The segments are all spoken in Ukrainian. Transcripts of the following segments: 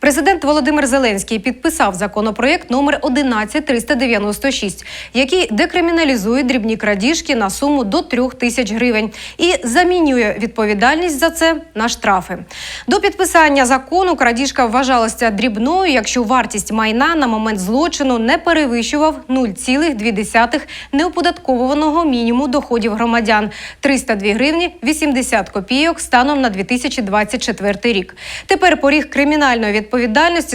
Президент Володимир Зеленський підписав законопроєкт номер 11396, який декриміналізує дрібні крадіжки на суму до трьох тисяч гривень і замінює відповідальність за це на штрафи. До підписання закону крадіжка вважалася дрібною, якщо вартість майна на момент злочину не перевищував 0,2 неоподатковуваного мінімуму доходів громадян 302 гривні 80 копійок станом на 2024 рік. Тепер поріг кримінальної відповідальності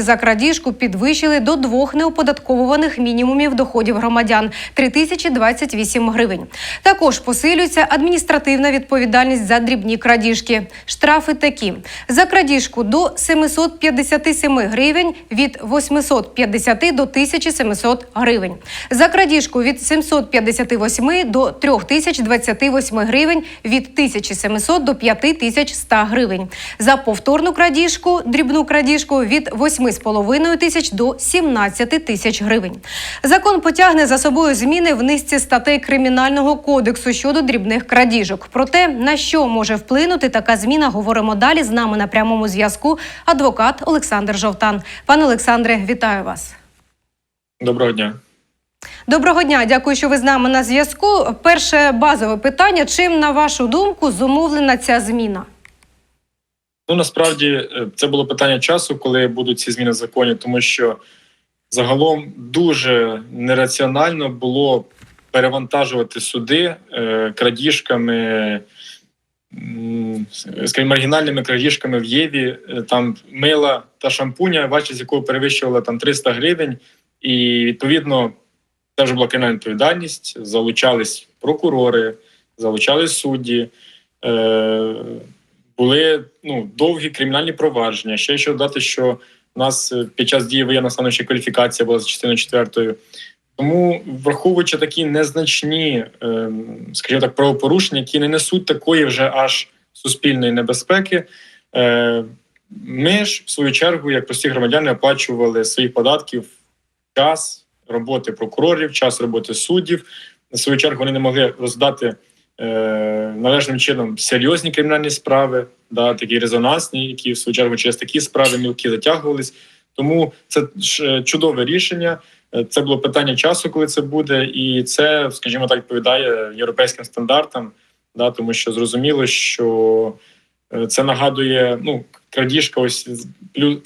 за крадіжку підвищили до двох неоподатковуваних мінімумів доходів громадян 3028 гривень. Також посилюється адміністративна відповідальність за дрібні крадіжки. Штрафи такі: за крадіжку до 757 гривень від 850 до 1700 гривень. За крадіжку від 758 до 3028 гривень від 1700 до 5100 гривень. За повторну крадіжку, дрібну крадіжку від 8,5 тисяч до 17 тисяч гривень. Закон потягне за собою зміни в низці статей кримінального кодексу щодо дрібних крадіжок. Про те, на що може вплинути така зміна, говоримо далі. З нами на прямому зв'язку адвокат Олександр Жовтан. Пане Олександре, вітаю вас. Доброго дня. Доброго дня, дякую, що ви з нами на зв'язку. Перше базове питання: чим, на вашу думку, зумовлена ця зміна? Ну насправді е, це було питання часу, коли будуть ці зміни в законі, тому що загалом дуже нераціонально було перевантажувати суди е, крадіжками, скажімо, маргінальними крадіжками в Єві. Е, Там мила та шампуня, вартість якого перевищувала там 300 гривень, і відповідно це вже була кримінальна відповідальність. Залучались прокурори, залучались судді. Були ну довгі кримінальні провадження. Ще що додати, що у нас е, під час дії воєнного стану ще кваліфікація була за частиною четвертою. Тому, враховуючи такі незначні, ем, скажімо так, правопорушення, які не несуть такої вже аж суспільної небезпеки, е, ми ж в свою чергу, як прості громадяни, оплачували своїх податків час роботи прокурорів, час роботи суддів. На свою чергу вони не могли роздати належним чином серйозні кримінальні справи, да, такі резонансні, які в свою чергу через такі справи мілкі затягувались. Тому це е, чудове рішення. Е, Це було питання часу, коли це буде, і це, скажімо так, відповідає європейським стандартам, да, тому що зрозуміло, що е, це нагадує ну, крадіжка ось плюс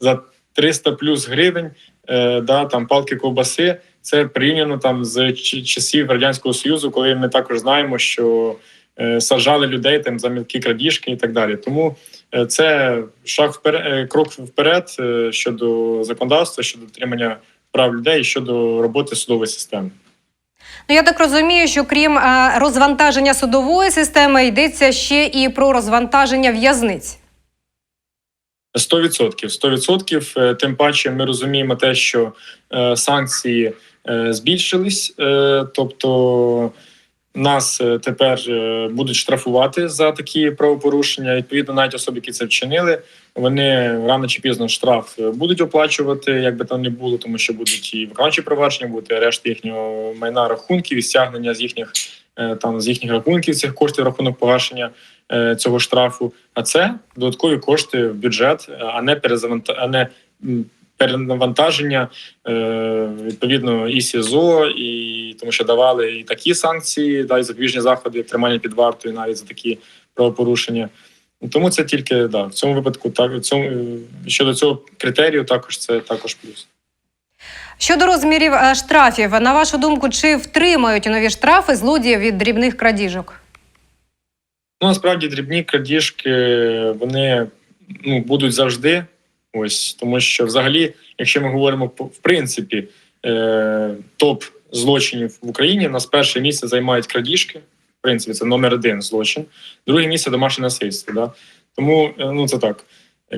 за 300 плюс гривень, е, да, там палки ковбаси. Це порівняно там з часів радянського союзу, коли ми також знаємо, що е, саджали людей там за мілкі крадіжки і так далі. Тому е, це шаг вперед, крок вперед е, щодо законодавства, щодо дотримання прав людей, щодо роботи судової системи. Ну я так розумію, що крім розвантаження судової системи йдеться ще і про розвантаження в'язниць. 100%. 100%. Е, Тим паче ми розуміємо те, що е, санкції е, збільшились, тобто нас е, тепер е, будуть штрафувати за такі правопорушення. Відповідно, навіть особи, які це вчинили, вони рано чи пізно штраф е, будуть оплачувати, як би там не було, тому що будуть і виконавчі провадження, буде арешт їхнього майна рахунків і стягнення з їхніх там з їхніх рахунків цих коштів рахунок погашення цього штрафу. А це додаткові кошти в бюджет, а не перезаванта... а не перенавантаження е, відповідно і СІЗО, і тому що давали і такі санкції, да, і запобіжні заходи, тримання під вартою навіть за такі правопорушення. Тому це тільки да, в цьому випадку, так в цьому е, щодо цього критерію, також це також плюс. Щодо розмірів е, штрафів, на вашу думку, чи втримають нові штрафи злодіїв від дрібних крадіжок? Ну, насправді дрібні крадіжки вони ну, будуть завжди. Ось тому, що взагалі, якщо ми говоримо в принципі, е, топ злочинів в Україні, у нас перше місце займають крадіжки. В принципі, це номер один злочин, друге місце домашнє насильство. Да? Тому е, ну це так,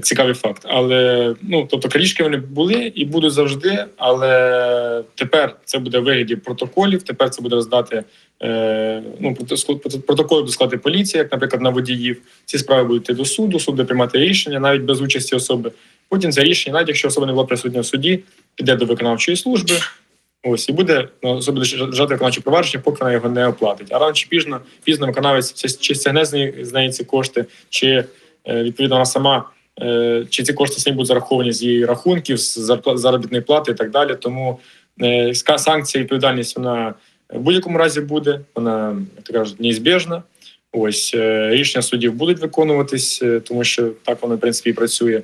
цікавий факт. Але ну тобто крадіжки вони були і будуть завжди. Але тепер це буде в вигляді протоколів. Тепер це буде роздати е, ну, протоколи буде складати поліція, як, наприклад, на водіїв. Ці справи будуть йти до суду, суд буде приймати рішення навіть без участі особи. Потім це рішення, навіть якщо особа не була присутня в суді, піде до виконавчої служби. Ось і буде ну, особливо держати виконавче провадження, поки вона його не оплатить. А рано чи пізно пізно виконавець чи, стягне з неї, ці кошти, чи е, відповідно вона сама. е, Чи ці кошти самі будуть зараховані з її рахунків, з заробітної плати і так далі. Тому е, санкція, відповідальність вона в будь-якому разі буде, вона то кажуть, неізбіжна. Ось рішення суддів будуть виконуватись, тому що так воно в принципі і працює.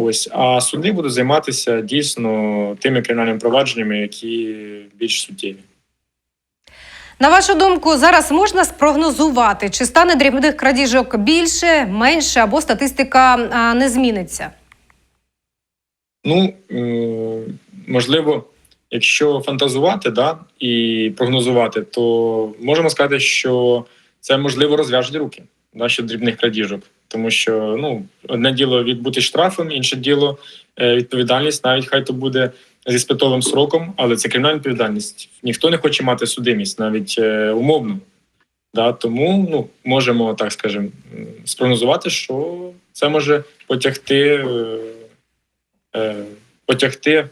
Ось а суди будуть займатися дійсно тими кримінальними провадженнями, які більш суттєві. На вашу думку, зараз можна спрогнозувати, чи стане дрібних крадіжок більше, менше або статистика не зміниться? Ну можливо, якщо фантазувати да, і прогнозувати, то можемо сказати, що це можливо розв'яжуть руки да, щодо дрібних крадіжок. Тому що ну одне діло відбути штрафом, інше діло е, відповідальність, навіть хай то буде зі спитовим сроком, але це кримінальна відповідальність. Ніхто не хоче мати судимість, навіть е, умовно. Да, тому ну можемо так скажемо спрогнозувати, що це може потягти, е, е, потягти,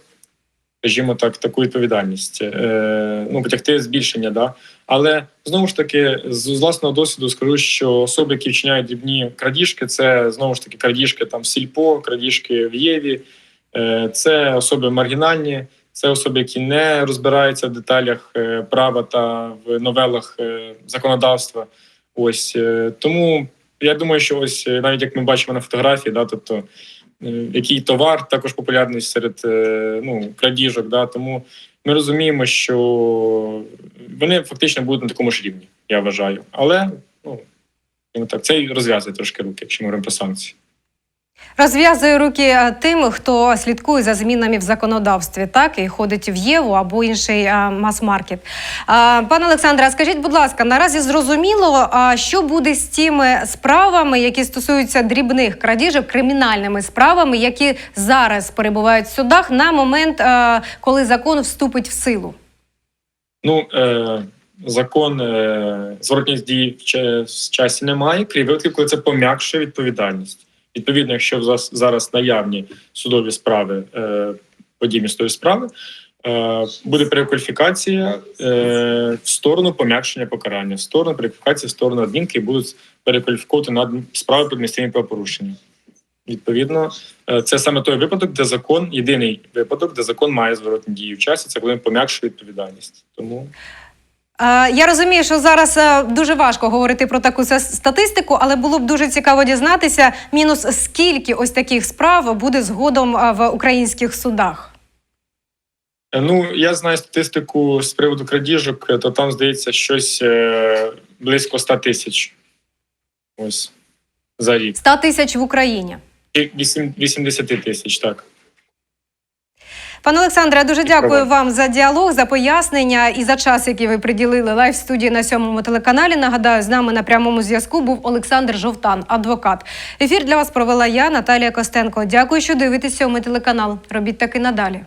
скажімо так, таку відповідальність, е, ну потягти збільшення. Да. Але знову ж таки, з власного досвіду скажу, що особи, які вчиняють дрібні крадіжки, це знову ж таки крадіжки там в сільпо, крадіжки в Єві, е, це особи маргінальні, це особи, які не розбираються в деталях е, права та в новелах е, законодавства. Ось е, тому я думаю, що ось навіть як ми бачимо на фотографії, да, тобто який товар також популярний серед е, ну, крадіжок. Да, тому ми розуміємо, що вони фактично будуть на такому ж рівні, я вважаю. Але ну, так, це розв'язує трошки руки, якщо ми говоримо про санкції. Розв'язує руки е, тим, хто слідкує за змінами в законодавстві, так і ходить в Єву або інший е, мас-маркет. А, Пане Олександре, скажіть, будь ласка, наразі зрозуміло, а що буде з тими справами, які стосуються дрібних крадіжок, кримінальними справами, які зараз перебувають в судах на момент, е, коли закон вступить в силу? Ну, е, закон е, зворотність дії в ча- в часі немає, крім коли це пом'якшує відповідальність. Відповідно, якщо зараз наявні судові справи, е, подібні судові справи, е, буде перекваліфікація е, в сторону пом'якшення покарання, в сторону перекваліфікації, в сторону адмінки будуть перекваліфіковувати на справи про адміністративні правопорушення. Відповідно, це саме той випадок, де закон, єдиний випадок, де закон має зворотні дії в часі, це коли він пом'якшує відповідальність. Тому Я розумію, що зараз е, дуже важко говорити про таку статистику, але було б дуже цікаво дізнатися, мінус скільки ось таких справ буде згодом е, в українських судах. Е, Ну, я знаю статистику з приводу крадіжок, е, то там здається щось е, близько 100 тисяч. Ось за рік. 100 тисяч в Україні. 80 тисяч, так. Пане Олександре, дуже дякую вам за діалог, за пояснення і за час, який ви приділили лайв студії на сьомому телеканалі. Нагадаю, з нами на прямому зв'язку був Олександр Жовтан, адвокат. Ефір для вас провела я, Наталія Костенко. Дякую, що дивитесь сьомий телеканал. Робіть таки надалі.